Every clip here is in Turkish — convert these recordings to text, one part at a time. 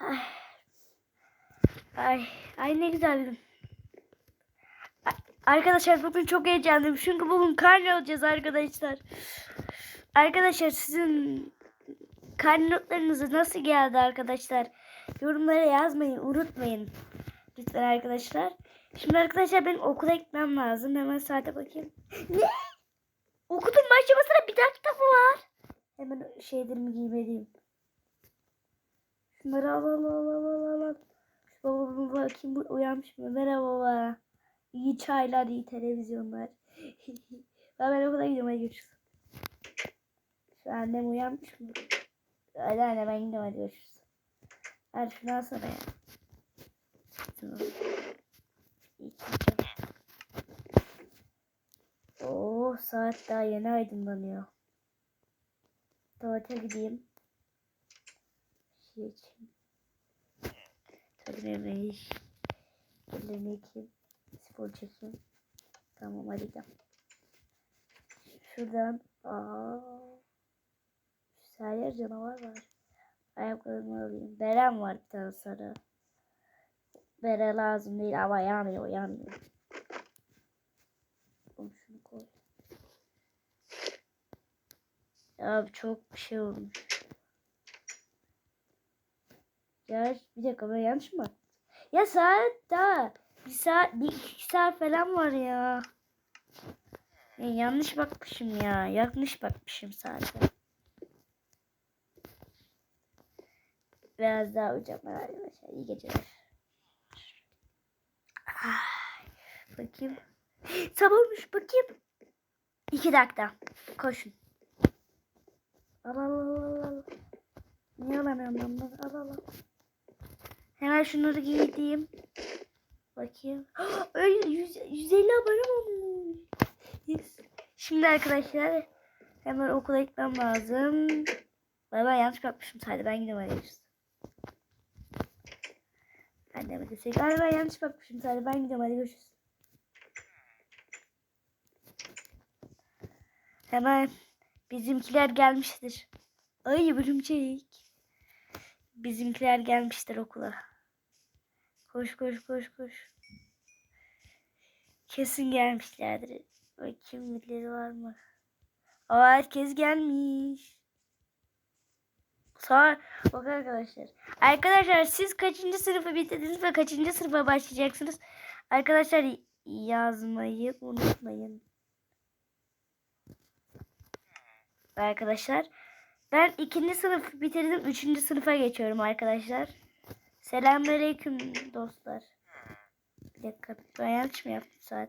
Ay. Ay, ay ne güzel bir gün. A- Arkadaşlar bugün çok heyecanlıyım. Çünkü bugün karne olacağız arkadaşlar. Arkadaşlar sizin karne notlarınız nasıl geldi arkadaşlar? Yorumlara yazmayı unutmayın. Lütfen arkadaşlar. Şimdi arkadaşlar benim okula gitmem lazım. Hemen saate bakayım. Ne? Okulun başlamasına bir dakika mı var? Hemen şeylerimi giymeliyim. Al. Şu babama bakayım uyanmış mı? Merhaba baba. İyi çaylar, iyi televizyonlar. ben, ben okula gidiyorum hadi görüşürüz. Şu annem uyanmış mı? Hadi anne ben gidiyorum hadi görüşürüz. Hadi şunu alsana ya. Şunu. Oo saat daha yeni aydınlanıyor. Tuvalete gideyim. Şey için. Yemeği. Ellerimi yıkayayım. Spor çekeyim. Tamam hadi gidelim. Şuradan. Aa. Şu her yer canavar var. Ayakkabımı alayım. Berem var bir tane sarı. Bere lazım değil ama yanıyor yanıyor. Oğlum şunu koy. Ya çok bir şey olmuş. Ya bir dakika ben yanlış mı? Ya saat daha bir saat bir iki saat falan var ya. ya yanlış bakmışım ya. Yanlış bakmışım saate. Biraz daha uyuyacağım arkadaşlar. İyi geceler. Ay, bakayım. Sabah olmuş bakayım. İki dakika. Koşun. Al al al al. Niye alamıyorum ben bunu? Al al al. Hemen şunları giydiğim. Bakayım. Öyle 100, 150 abone olmuş. Şimdi arkadaşlar hemen okula gitmem lazım. Bay bay yanlış bakmışım sadece ben gidiyorum görüşürüz. Anneme desek. Ay ben yanlış bakmışım sadece ben gidiyorum hadi görüşürüz. Hemen bizimkiler gelmiştir. Ay örümcek. Bizimkiler gelmiştir okula. Koş koş koş koş. Kesin gelmişlerdir. Bakayım birileri var mı? Aa herkes gelmiş. Sağ bak arkadaşlar. Arkadaşlar siz kaçıncı sınıfı bitirdiniz ve kaçıncı sınıfa başlayacaksınız? Arkadaşlar yazmayı unutmayın. Arkadaşlar ben ikinci sınıf bitirdim. Üçüncü sınıfa geçiyorum arkadaşlar. Selamünaleyküm dostlar. Bir dakika ben yanlış mı yaptım saat?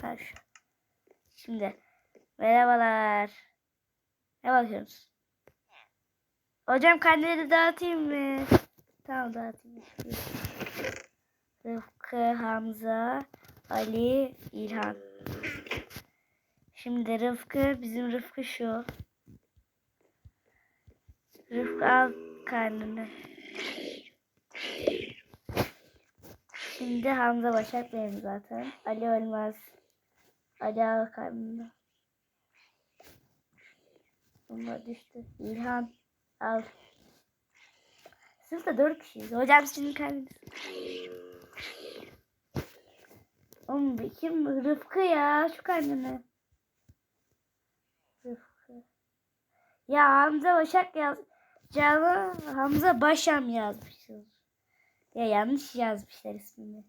Ha şu. Şimdi merhabalar. Ne bakıyorsunuz? Hocam karneleri dağıtayım mı? Tamam dağıtayım. Rıfkı, Hamza, Ali, İlhan. Şimdi Rıfkı, bizim Rıfkı şu. Rıfkı al karnını. Şimdi Hamza Başak benim zaten. Ali ölmez. Ali al karnını. Bunlar düştü. İlhan al. Sınıfta dört kişiyiz. Hocam sizin karnınız. Oğlum kim? Rıfkı ya. Şu karnını. Rıfkı. Ya Hamza Başak yaz. Canı Hamza Başam yazmışız. Ya yanlış yazmışlar ismini.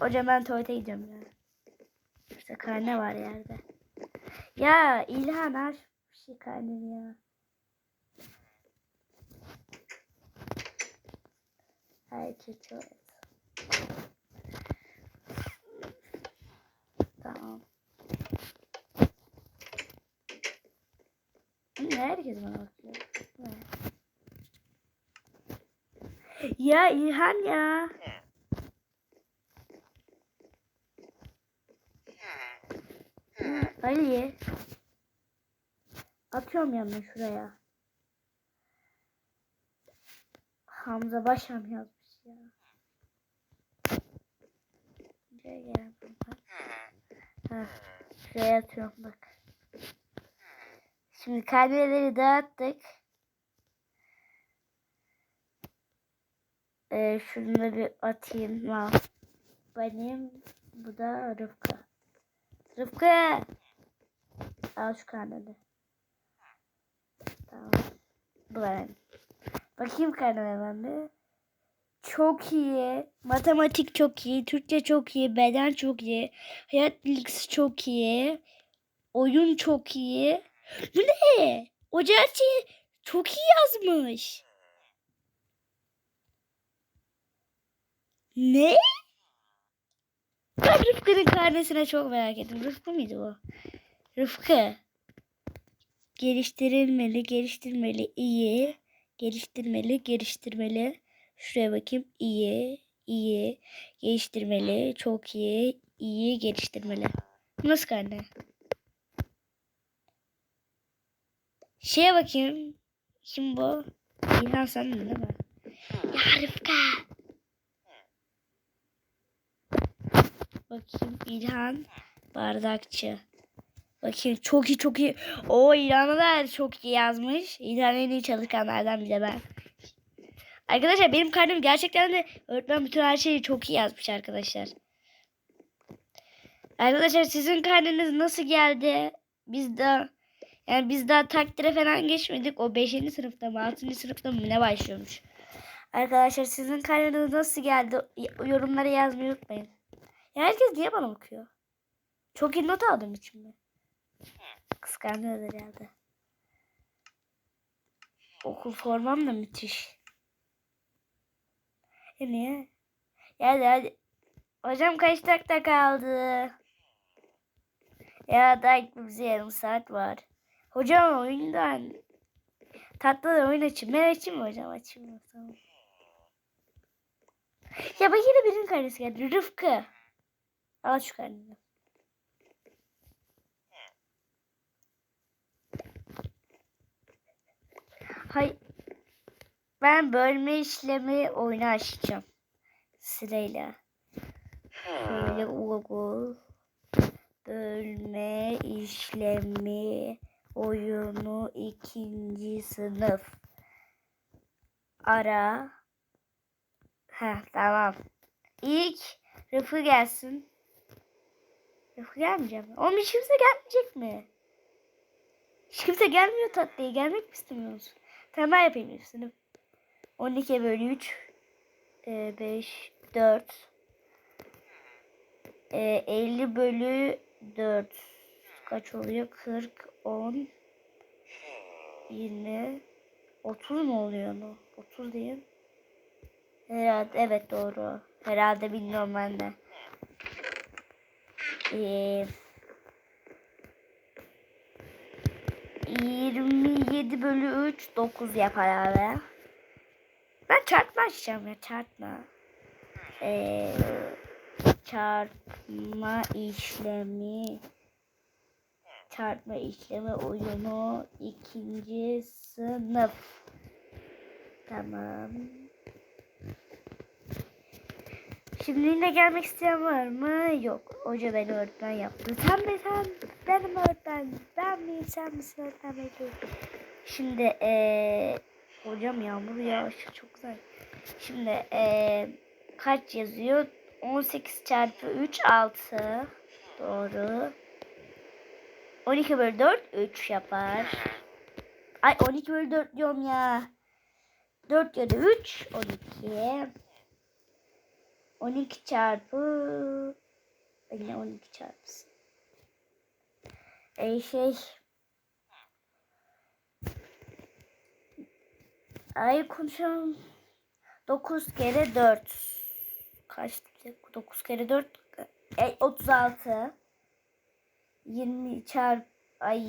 Hocam ben tuvalete gidiyorum ya. İşte karne var yerde. Ya İlhan aç bir şey karneni ya. Herkes tuvalet. Tamam. Herkes bana bakıyor. Ya İlhan ya. Ali. Atıyorum yanına şuraya. Hamza Başam yazmış ya. Ha, şuraya atıyorum bak. Şimdi karneleri dağıttık. Ee, şunu da bir atayım. Ha. Benim bu da Rıfkı. Rıfkı. Al şu karneni. Tamam. Bu benim. Bakayım karneme ben bir. Çok iyi. Matematik çok iyi. Türkçe çok iyi. Beden çok iyi. Hayat bilgisi çok iyi. Oyun çok iyi. Bu ne? O gerçeği çok iyi yazmış. Ne? Ben Rıfkı'nın karnesine çok merak ettim. Rıfkı mıydı o? Rıfkı. Geliştirilmeli, geliştirmeli, iyi. Geliştirmeli, geliştirmeli. Şuraya bakayım. İyi, iyi. Geliştirmeli, çok iyi. iyi geliştirmeli. Nasıl karne? Şeye bakayım. Kim bu? İlhan sen değil mi? Ya Rıfka. Bakayım İlhan Bardakçı. Bakayım çok iyi çok iyi. O İlhan'ı da çok iyi yazmış. İlhan en iyi çalışkanlardan biri ben. Arkadaşlar benim karnem gerçekten de öğretmen bütün her şeyi çok iyi yazmış arkadaşlar. Arkadaşlar sizin karneniz nasıl geldi? Biz de yani biz daha takdire falan geçmedik. O 5. sınıfta mı 6. sınıfta mı ne başlıyormuş. Arkadaşlar sizin karneniz nasıl geldi? Yorumlara yazmayı unutmayın. Ya herkes niye bana bakıyor? Çok iyi not aldım için mi? Kıskanıyorlar herhalde. Okul formam da müthiş. E niye? Hadi hadi. Hocam kaç dakika kaldı? Ya daha gitmemize yarım saat var. Hocam oyundan tatlı da oyun açayım. Ben açayım mı hocam? Açayım mı? Tamam. Ya bak yine birinin karesi geldi. Rıfkı. Al şu karnını. Hay ben bölme işlemi oyunu açacağım. Sırayla. Şöyle Google bölme işlemi oyunu ikinci sınıf. Ara. Ha tamam. İlk Rıfı gelsin. Rıfı gelmeyecek mi? Oğlum hiç kimse gelmeyecek mi? Hiç kimse gelmiyor tatlıya. Gelmek mi istemiyorsunuz? Tamam ben yapayım üstünü. 12 bölü 3 e, 5 4 e, 50 bölü 4 kaç oluyor? 40 10 20 30 mu oluyor mu? 30 değil. Herhalde evet doğru. Herhalde bilmiyorum ben de. Ee, 27 bölü 3 9 yapar abi. Ben çarpma açacağım ya çarpma. Ee, çarpma işlemi çarpma işlemi oyunu ikinci sınıf. Tamam. Şimdi yine gelmek isteyen var mı? Yok. Hoca beni öğretmen yaptı. Sen mi sen? Benim öğretmen. Ben miyim? Sen misin öğretmen bekliyorum. Şimdi ee, hocam yağmur yağışı çok güzel. Şimdi ee, kaç yazıyor? 18 çarpı 3 6. Doğru. 12 bölü 4 3 yapar. Ay 12 bölü 4 diyorum ya. 4 ya da 3 12. 12 çarpı yine 12 çarpısın. E şey Ay konuşalım. 9 kere 4 kaç 9 kere 4 e, 36 20 çarp ay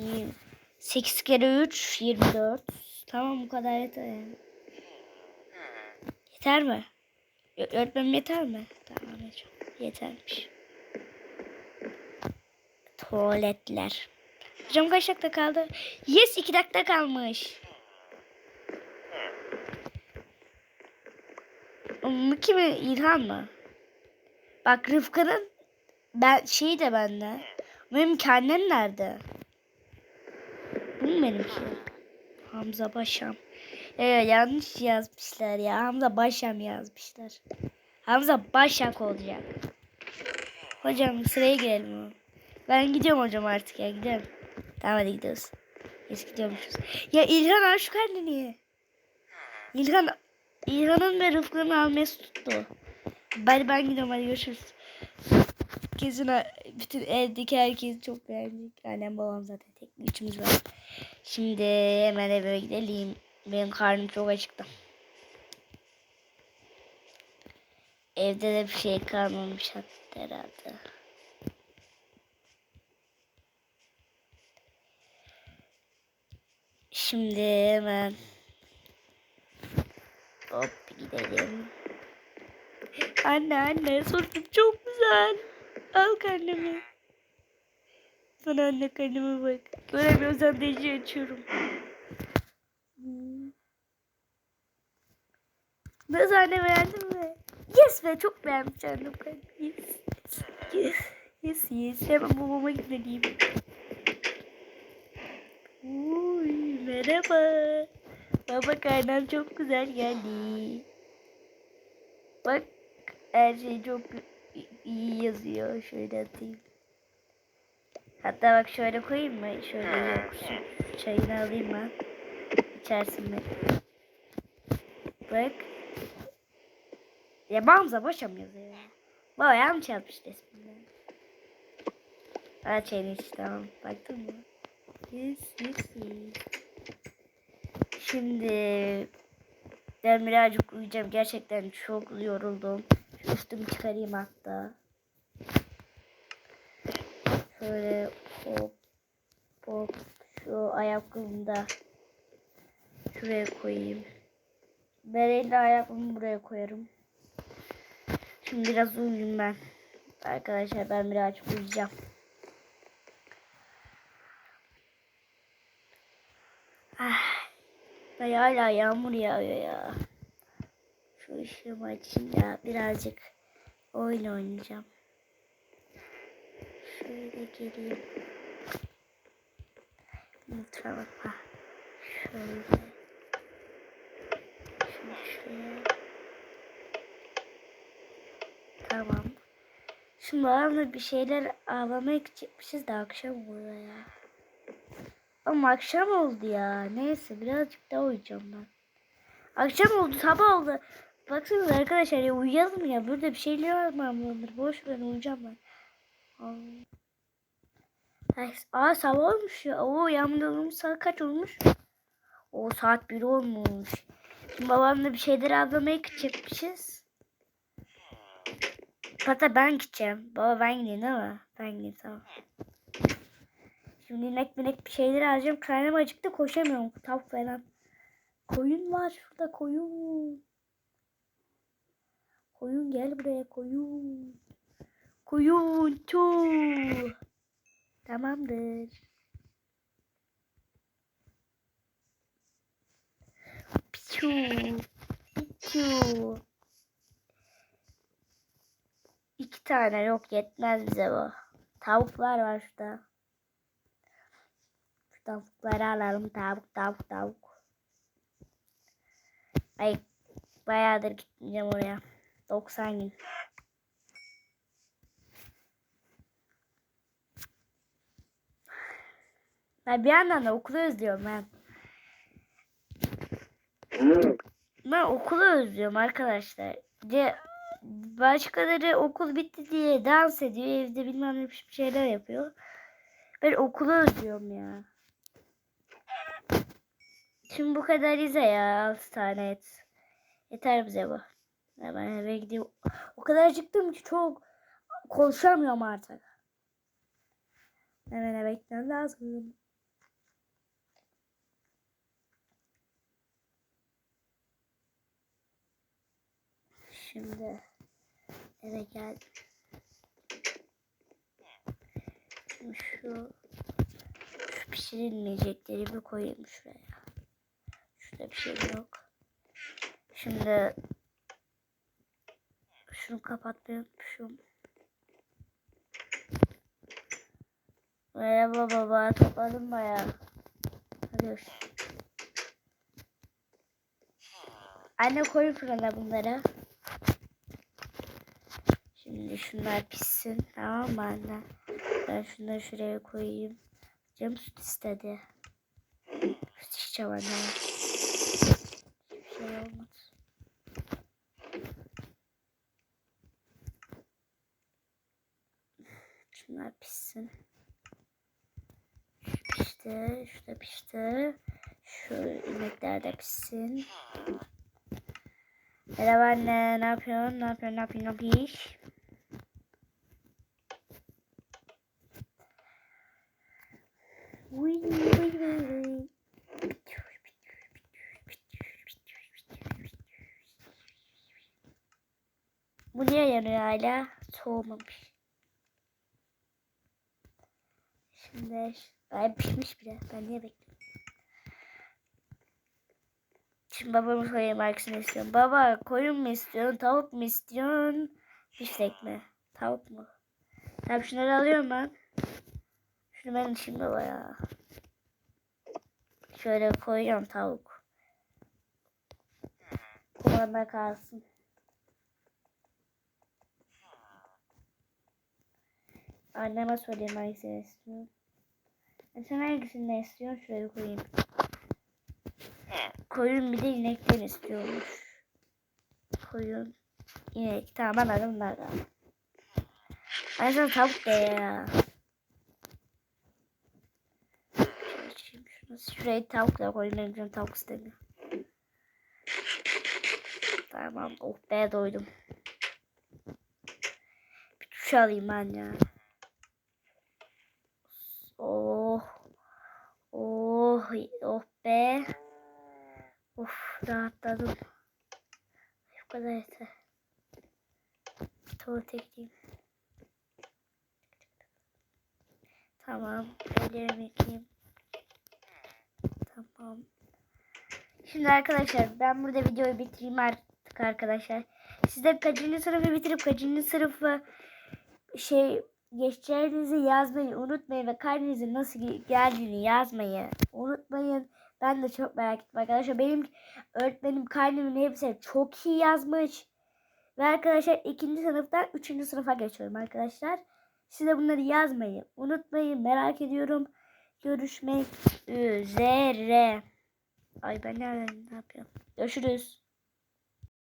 8 kere 3 24 tamam bu kadar yeter yani. Yeter mi? Öğretmenim yeter mi? Tamam yetermiş. Tuvaletler. Hocam kaç dakika kaldı? Yes 2 dakika kalmış. Bu kimi? İlhan mı? Bak Rıfkı'nın ben şeyi de bende. Benim kendim nerede? Bu mu benimki? Hamza Başam. Ee, yanlış yazmışlar ya. Hamza Başam yazmışlar. Hamza Başak olacak. Hocam sıraya girelim. Ben gidiyorum hocam artık ya gidelim. Tamam hadi gidiyoruz. Biz gidiyormuşuz. Ya İlhan al şu kendini. İlhan İlhan'ın ve Rıfkı'nın alması tuttu. Ben ben gidiyorum hadi görüşürüz. Kesin ha- bütün evdeki herkes çok beğenecek. Annem babam zaten tek üçümüz var. Şimdi hemen eve gidelim. Benim karnım çok acıktı. Evde de bir şey kalmamış hatta herhalde. Şimdi hemen hop gidelim. Anne anne sosum çok güzel. Al karnımı. Sana anne karnıma bak. Göremiyorsan DC açıyorum. Hmm. Nasıl anne beğendin mi? Yes be çok beğenmiş annem karnımı. Yes. Yes. Yes yes. Hemen babama gitmeliyim. Uy, merhaba. Baba karnım çok güzel geldi. Bak her şey çok iyi yazıyor. Şöyle atayım. Hatta bak şöyle koyayım mı? Şöyle çayını alayım ben. İçersin mi? Bak. Ya Bamza boşam yazıyor. Baba yanlış yazmış resminde. Ha çayını iç tamam. Baktın mı? Yes, yes, yes. Şimdi ben birazcık uyuyacağım. Gerçekten çok yoruldum. Şu üstümü çıkarayım hatta. Şöyle hop hop şu ayakkabımı da şuraya koyayım. Bereli ayakkabımı buraya koyarım. Şimdi biraz uyuyayım ben. Arkadaşlar ben birazcık uyuyacağım. Ah, ay hala yağmur yağıyor ya. Şu ışığımı açayım ya. Birazcık oyun oynayacağım. Şöyle geleyim. Mutfağa. Şöyle. Şunu şuraya. Tamam. Şimdi babamla bir şeyler ağlamaya gidecekmişiz de akşam oluyor ya. Ama akşam oldu ya. Neyse birazcık daha uyuyacağım ben. Akşam oldu sabah oldu. Baksanıza arkadaşlar ya uyuyalım ya. Burada bir şeyler mı? Boş ver uyuyacağım ben. Ay. Aa sabah olmuş ya. Oo yağmurluğumuz saat kaç olmuş? O saat 1 olmuş. Şimdi babamla bir şeyler avlamaya gidecekmişiz. Hatta ben gideceğim. Baba ben gideyim mi? Ben gideyim tamam. Şimdi inek minek bir şeyler alacağım. Karnım acıktı koşamıyorum. Tavuk falan. Koyun var şurada koyun. Koyun gel buraya koyun. Koyun tu. Tamamdır. Piçu. Piçu. İki tane yok yetmez bize bu. Tavuklar var şurada. Şu tavukları alalım. Tavuk tavuk tavuk. Ay bayağıdır gitmeyeceğim oraya. 90 gün. Ben bir yandan da okulu özlüyorum ben. Ben okulu özlüyorum arkadaşlar. De başkaları okul bitti diye dans ediyor. Evde bilmem ne bir şeyler yapıyor. Ben okulu özlüyorum ya. Şimdi bu kadar ize ya. 6 tane et. Yeter bize bu. Hemen eve gidiyorum. O kadar acıktım ki çok konuşamıyorum artık. Hemen eve gitmem lazım. Şimdi eve geldim. Şu, şu pişirilmeyecekleri bir koyayım şuraya. Şurada bir şey yok. Şimdi şunu kapatmayı unutmuşum. Merhaba baba topladım bayağı. Görüşürüz. Anne koy fırına bunları. Şimdi şunlar pişsin. Tamam mı anne? Ben şunları şuraya koyayım. Canım süt istedi. Süt içeceğim anne. Hiçbir şey olmaz. Şunlar pişsin. Şu pişti. Şu da pişti. Şu inekler de pişsin. Merhaba anne. Ne yapıyorsun? Ne yapıyorsun? Ne yapıyorsun? Ne yapıyorsun? Uy, uy. Bu niye yanıyor hala? Soğumamış. Şimdi ay pişmiş bile. Ben niye bekliyorum? Şimdi babamı sorayım hangisini istiyorum. Baba koyun mu istiyorsun? Tavuk mu istiyorsun? Biftek mi? Tavuk mu? Tamam şunları alıyorum ben. Şunu ben baba ya. Şöyle koyuyorum tavuk. Kumanda kalsın. Anneme sorayım hangisini istiyorum. E sen hangisini istiyorsun? Şuraya koyayım. Koyun bir de inekten istiyormuş. Koyun, inek. Tamam anladım bunlardan. Ben sana tavuk de ya. Şuraya tavuk da koyayım. Benim canım tavuk istemiyor. Tamam. Oh be doydum. Bir tuş alayım ben ya. Oh. Oh. Oh be. Rahatladım. Bu kadar yeter. Tuvalete gideyim. Tamam. Ellerimi yıkayayım. Tamam. Şimdi arkadaşlar ben burada videoyu bitireyim artık arkadaşlar. Siz de kaçıncı sınıfı bitirip kaçıncı sınıfı şey geçeceğinizi yazmayı unutmayın ve karnınızın nasıl geldiğini yazmayı unutmayın. Ben de çok merak ettim arkadaşlar. Benim öğretmenim karnemin hepsi çok iyi yazmış. Ve arkadaşlar ikinci sınıftan üçüncü sınıfa geçiyorum arkadaşlar. Size bunları yazmayı unutmayın. Merak ediyorum. Görüşmek üzere. Ay ben nereden ne yapıyorum? Görüşürüz.